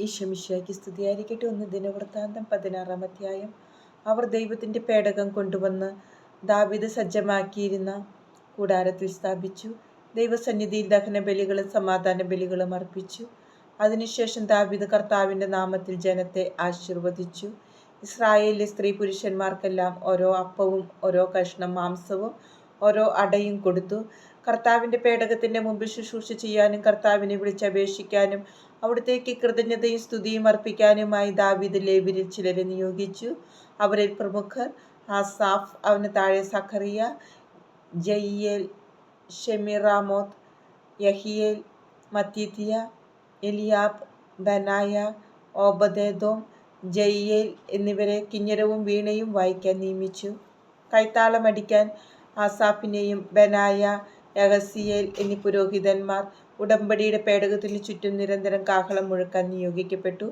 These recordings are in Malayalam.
ഈശോമിശിയാക്കി സ്തുതിയായിരിക്കട്ടെ. ഒന്ന് ദിനവൃത്താന്തം പതിനാറാം അധ്യായം. അവർ ദൈവത്തിന്റെ പേടകം കൊണ്ടുവന്ന് ദാവിത സജ്ജമാക്കിയിരുന്ന കൂടാരത്തിൽ സ്ഥാപിച്ചു. ദൈവസന്നിധിയിൽ ദഹന ബലികളും സമാധാന ബലികളും അർപ്പിച്ചു. അതിനുശേഷം ദാവിദ് കർത്താവിന്റെ നാമത്തിൽ ജനത്തെ ആശീർവദിച്ചു. ഇസ്രായേലിലെ സ്ത്രീ പുരുഷന്മാർക്കെല്ലാം ഓരോ അപ്പവും ഓരോ കഷ്ണം മാംസവും ഓരോ അടയും കൊടുത്തു. കർത്താവിന്റെ പേടകത്തിന്റെ മുമ്പിൽ ശുശ്രൂഷ ചെയ്യാനും കർത്താവിനെ വിളിച്ചപേക്ഷിക്കാനും അവിടത്തേക്ക് കൃതജ്ഞതയും സ്തുതിയും അർപ്പിക്കാനുമായി ദാവീദ് ലേബിരിൽ ചിലരെ നിയോഗിച്ചു. അവരിൽ പ്രമുഖർ ആസാഫ് അവന് താഴെ Zechariah Jeiel Shemiramoth Jehiel Mattithiah Eliab Benaiah Obededom Jeiel എന്നിവരെ കിഞ്ഞരവും വീണയും വായിക്കാൻ നിയമിച്ചു. കൈത്താളമടിക്കാൻ ആസാഫിനെയും ബനായ യഹസിയേൽ എന്നീ പുരോഹിതന്മാർ ഉടമ്പടിയുടെ പേടകത്തിന് ചുറ്റും നിരന്തരം കാഹളം മുഴക്കാൻ നിയോഗിക്കപ്പെട്ടു.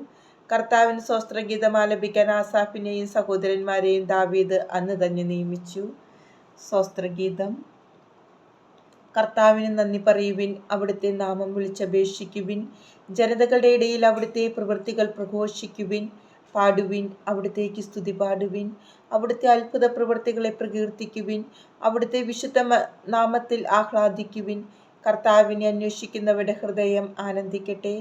കർത്താവിന് സ്വസ്ത്രഗീതം ആലപിക്കാൻ ആസാഫിനെയും സഹോദരന്മാരെയും ദാവീദ് അന്ന് തന്നെ നിയമിച്ചു. സ്വസ്ത്രഗീതം. കർത്താവിന് നന്ദി പറയുവിൻ അവിടുത്തെ നാമം വിളിച്ചപേക്ഷിക്കുവിൻ. ജനതകളുടെ ഇടയിൽ അവിടുത്തെ പ്രവൃത്തികൾ പ്രഘോഷിക്കുവിൻ. പാടുവിൻ അവിടുത്തേക്ക് സ്തുതി പാടുവിൻ. അവിടുത്തെ അത്ഭുത പ്രവൃത്തികളെ പ്രകീർത്തിക്കുവിൻ. അവിടുത്തെ വിശുദ്ധ നാമത്തിൽ ആഹ്ലാദിക്കുവിൻ. കർത്താവിനെ അന്വേഷിക്കുന്നവരുടെ ഹൃദയം ആനന്ദിക്കട്ടെ.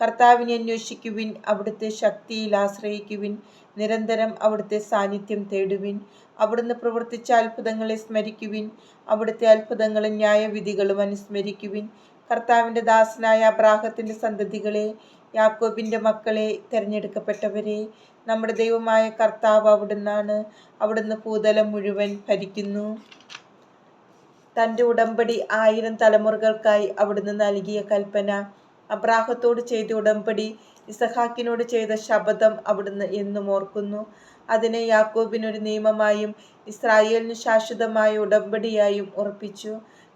കർത്താവിനെ അന്വേഷിക്കുവിൻ അവിടുത്തെ ശക്തിയിൽ ആശ്രയിക്കുവിൻ നിരന്തരം അവിടുത്തെ സാന്നിധ്യം തേടുവിൻ. അവിടുന്ന് പ്രവർത്തിച്ച അത്ഭുതങ്ങളെ സ്മരിക്കുവിൻ അവിടുത്തെ അത്ഭുതങ്ങളും ന്യായവിധികളും അനുസ്മരിക്കുവിൻ. കർത്താവിന്റെ ദാസനായ അബ്രാഹത്തിന്റെ സന്തതികളെ യാക്കോബിന്റെ മക്കളെ തിരഞ്ഞെടുക്കപ്പെട്ടവരെ നമ്മുടെ ദൈവമായ കർത്താവ് അവിടുന്നാണ്. അവിടുന്ന് ഭൂതലം മുഴുവൻ ഭരിക്കുന്നു. തന്റെ ഉടമ്പടി ആയിരം തലമുറകൾക്കായി അവിടുന്ന് നൽകിയ കൽപ്പന. അബ്രാഹത്തോട് ചെയ്ത ഉടമ്പടി ഇസഹാക്കിനോട് ചെയ്ത ശപഥം അവിടുന്ന് എന്നും ഓർക്കുന്നു. അതിനെ യാക്കോബിനൊരു നിയമമായും ഇസ്രായേലിന് ശാശ്വതമായ ഉടമ്പടിയായും ഉറപ്പിച്ചു.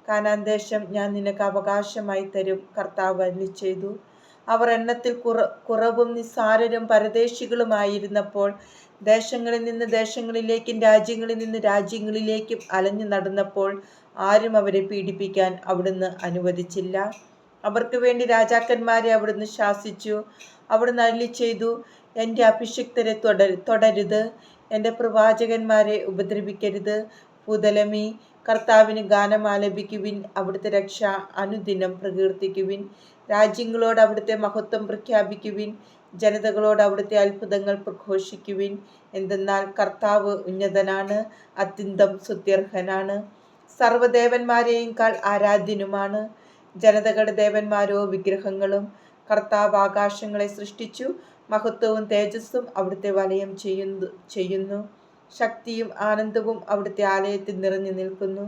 കാനാന്തേശം ഞാൻ നിനക്ക് അവകാശമായി തരും കർത്താവ് അല്ലി ചെയ്തു. അവർ എണ്ണത്തിൽ കുറ കുറവും നിസ്സാരരും പരദേശികളുമായിരുന്നപ്പോൾ ദേശങ്ങളിൽ നിന്ന് ദേശങ്ങളിലേക്കും രാജ്യങ്ങളിൽ നിന്ന് രാജ്യങ്ങളിലേക്കും അലഞ്ഞു നടന്നപ്പോൾ ആരും അവരെ പീഡിപ്പിക്കാൻ അവിടുന്ന് അനുവദിച്ചില്ല. അവർക്ക് വേണ്ടി രാജാക്കന്മാരെ അവിടുന്ന് ശാസിച്ചു. അവിടുന്ന് അരളി ചെയ്തു എന്റെ അഭിഷിക്തരെ തുടർ തുടരുത്. എന്റെ പ്രവാചകന്മാരെ ഉപദ്രവിക്കരുത്. പുതലമി കർത്താവിന് ഗാനം ആലപിക്കുവിൻ അവിടുത്തെ രക്ഷ അനുദിനം പ്രകീർത്തിക്കുവിൻ. രാജ്യങ്ങളോട് അവിടുത്തെ മഹത്വം പ്രഖ്യാപിക്കുവിൻ. ജനതകളോട് അവിടുത്തെ അത്ഭുതങ്ങൾ പ്രഘോഷിക്കുവിൻ. എന്തെന്നാൽ കർത്താവ് ഉന്നതനാണ് അത്യന്തം സുത്യർഹനാണ് സർവദേവന്മാരെയും കാൾ ആരാധ്യനുമാണ്. ജനതകളുടെ ദേവന്മാരോ വിഗ്രഹങ്ങളും കർത്താവ് ആകാശങ്ങളെ സൃഷ്ടിച്ചു. മഹത്വവും തേജസ്സും അവിടുത്തെ വലയം ചെയ്യുന്നു ചെയ്യുന്നു. ശക്തിയും ആനന്ദവും അവിടുത്തെ ആലയത്തിൽ നിറഞ്ഞു നിൽക്കുന്നു.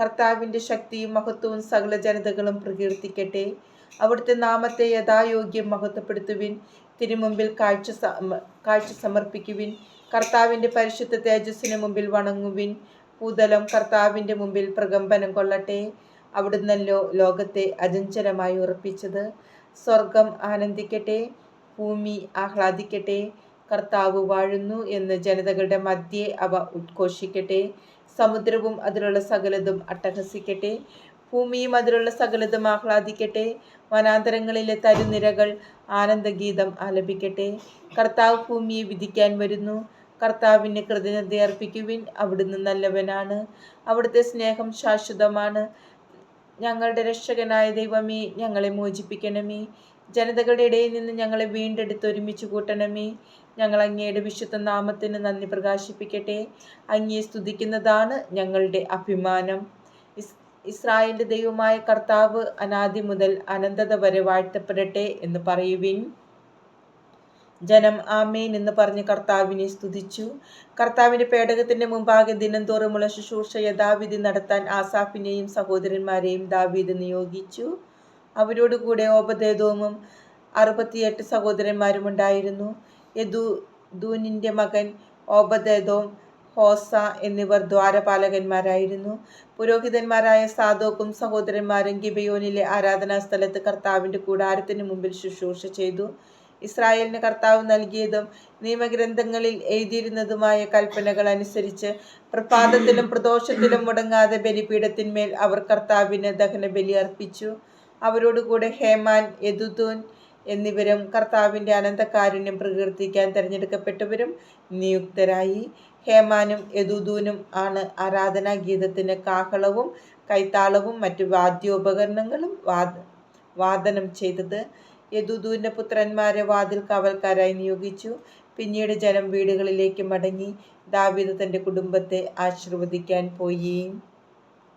കർത്താവിന്റെ ശക്തിയും മഹത്വവും സകല ജനതകളും പ്രകീർത്തിക്കട്ടെ. അവിടുത്തെ നാമത്തെ യഥായോഗ്യം മഹത്വപ്പെടുത്തുവിൻ. തിരുമുമ്പിൽ കാഴ്ച കാഴ്ച സമർപ്പിക്കുവിൻ. കർത്താവിന്റെ പരിശുദ്ധ തേജസ്സിന് മുമ്പിൽ വണങ്ങുവിൻ. ഭൂതലം കർത്താവിന്റെ മുമ്പിൽ പ്രകമ്പനം കൊള്ളട്ടെ. അവിടുന്നല്ലോ ലോകത്തെ അജഞ്ചലമായി ഉറപ്പിച്ചത്. സ്വർഗം ആനന്ദിക്കട്ടെ. ഭൂമി ആഹ്ലാദിക്കട്ടെ. കർത്താവ് വാഴുന്നു എന്ന് ജനതകളുടെ മധ്യേ അവ ഉദ്ഘോഷിക്കട്ടെ. സമുദ്രവും അതിലുള്ള സകലതും അട്ടഹസിക്കട്ടെ. ഭൂമിയും അതിലുള്ള സകലതും ആഹ്ലാദിക്കട്ടെ. വനാന്തരങ്ങളിലെ തരുനിരകൾ ആനന്ദഗീതം ആലപിക്കട്ടെ. കർത്താവ് ഭൂമിയെ വിധിക്കാൻ വരുന്നു. കർത്താവിന് കൃതജ്ഞത അർപ്പിക്കുവിൻ. അവിടുന്ന് നല്ലവനാണ്. അവിടുത്തെ സ്നേഹം ശാശ്വതമാണ്. ഞങ്ങളുടെ രക്ഷകനായ ദൈവമേ ഞങ്ങളെ മോചിപ്പിക്കണമേ. ജനതകളുടെ ഇടയിൽ നിന്ന് ഞങ്ങളെ വീണ്ടെടുത്ത് ഒരുമിച്ച് കൂട്ടണമേ. ഞങ്ങൾ അങ്ങയുടെ വിശുദ്ധ നാമത്തിന് നന്ദി പ്രകാശിപ്പിക്കട്ടെ. അങ്ങയെ സ്തുതിക്കുന്നതാണ് ഞങ്ങളുടെ അഭിമാനം. ഇസ്രായേലിന്റെ ദൈവമായ കർത്താവ് അനാദി മുതൽ അനന്തത വരെ വാഴ്ത്തപ്പെടട്ടെ എന്ന് പറയുവിൻ. ജനം ആമേൻ എന്ന് പറഞ്ഞ് കർത്താവിനെ സ്തുതിച്ചു. കർത്താവിന്റെ പേടകത്തിന്റെ മുമ്പാകെ ദിനംതോറുമുള്ള ശുശ്രൂഷ യഥാവിധി നടത്താൻ ആസാഫിനെയും സഹോദരന്മാരെയും ദാവീദ് നിയോഗിച്ചു. അവരോടുകൂടെ ഓപദേദോമും അറുപത്തിയെട്ട് സഹോദരന്മാരും ഉണ്ടായിരുന്നു. യദു ദൂനിന്റെ മകൻ ഓബദേദോം ഹോസ എന്നിവർ ദ്വാരപാലകന്മാരായിരുന്നു. പുരോഹിതന്മാരായ സാദോക്കും സഹോദരന്മാരും ഗിബയോനിലെ ആരാധനാ സ്ഥലത്ത് കർത്താവിന്റെ കൂടാരത്തിന് മുമ്പിൽ ശുശ്രൂഷ ചെയ്തു. ഇസ്രായേലിന് കർത്താവ് നൽകിയതും നിയമഗ്രന്ഥങ്ങളിൽ എഴുതിയിരുന്നതുമായ കൽപ്പനകൾ അനുസരിച്ച് പ്രഭാതത്തിലും പ്രദോഷത്തിലും മുടങ്ങാതെ ബലിപീഠത്തിന്മേൽ അവർ കർത്താവിന് ദഹന ബലി അർപ്പിച്ചു അവരോടുകൂടെ ഹേമാൻ യദുദൂൻ എന്നിവരും കർത്താവിന്റെ അനന്തകാരുണ്യം പ്രകീർത്തിക്കാൻ തിരഞ്ഞെടുക്കപ്പെട്ടവരും നിയുക്തരായി. ഹേമാനും യദുദൂനും ആണ് ആരാധനാ ഗീതത്തിന് കാഹളവും കൈത്താളവും മറ്റു വാദ്യോപകരണങ്ങളും വാദ വാദനം ചെയ്തത്. യദുദൂന്റെ പുത്രന്മാരെ വാതിൽ കാവൽക്കാരായി നിയോഗിച്ചു. പിന്നീട് ജനം വീടുകളിലേക്ക് മടങ്ങി ദാവീദ് തന്റെ കുടുംബത്തെ ആശീർവദിക്കാൻ പോയി.